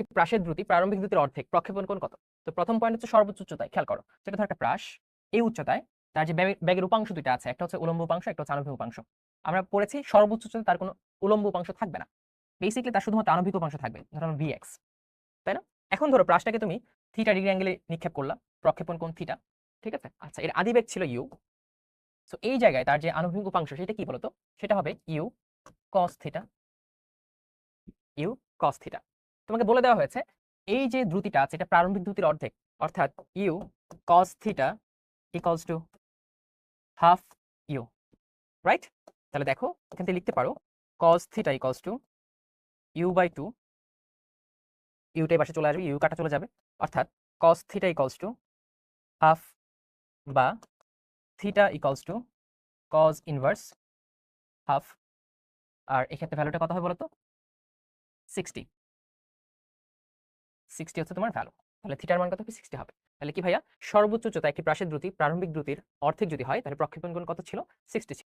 একটি প্রাসের দ্রুতি প্রারম্ভিক দ্রুতির অর্ধেক, প্রক্ষেপণ কোণ কত? তো প্রথম পয়েন্ট হচ্ছে সর্বোচ্চ উচ্চতায়, খেয়াল করো। সেটা ধর একটা প্রাস, এই উচ্চতায় তার যে ব্যাগের উপাংশ দুইটা আছে, একটা হচ্ছে উলম্ব উপাংশ, একটা হচ্ছে আণবিক উপাংশ। আমরা পড়েছি সর্বোচ্চ উচ্চতায় তার কোনো উলম্ব উপাংশ থাকবে না। বেসিক্যালি তার শুধুমাত্র আণবিক উপাংশ থাকবে ধরুন ভিএক্স তাই না? এখন ধরো প্রাসটাকে তুমি থিটা ডিগ্রি অ্যাঙ্গেলে নিক্ষেপ করলা, প্রক্ষেপণ কোণ থিটা ঠিক আছে? আচ্ছা এর আদিবেগ ছিল ইউ সো এই জায়গায় তার যে আণবিক উপাংশ সেটা কি বলতো? সেটা হবে u cos theta u cos theta তোমাকে বলে দেওয়া হয়েছে, এই যে দ্রুতিটা আছে, এটা প্রারম্ভিক দ্রুতির অর্ধেক, অর্থাৎ u cos theta equals to half u right তাহলে দেখো, এখান থেকে লিখতে পারো cos theta equals to u by two Yuta পাশে চলে আসবে ইউ কাটা চলে যাবে, অর্থাৎ cos theta equals to half বা theta equals to cos inverse half আর এক্ষেত্রে ভ্যালুটা কত হবে বলতো? সিক্সটি সিক্সটি হচ্ছে তোমার ভ্যালু তাহলে থিটার মান কত হবে? সিক্সটি হবে। তাহলে কি ভাইয়া? সর্বোচ্চ উচ্চতা একটি প্রাসের দ্রুতি, প্রারম্ভিক দ্রুতির অর্ধেক যদি হয়, তাহলে প্রক্ষেপণ কত ছিল? সিক্সটি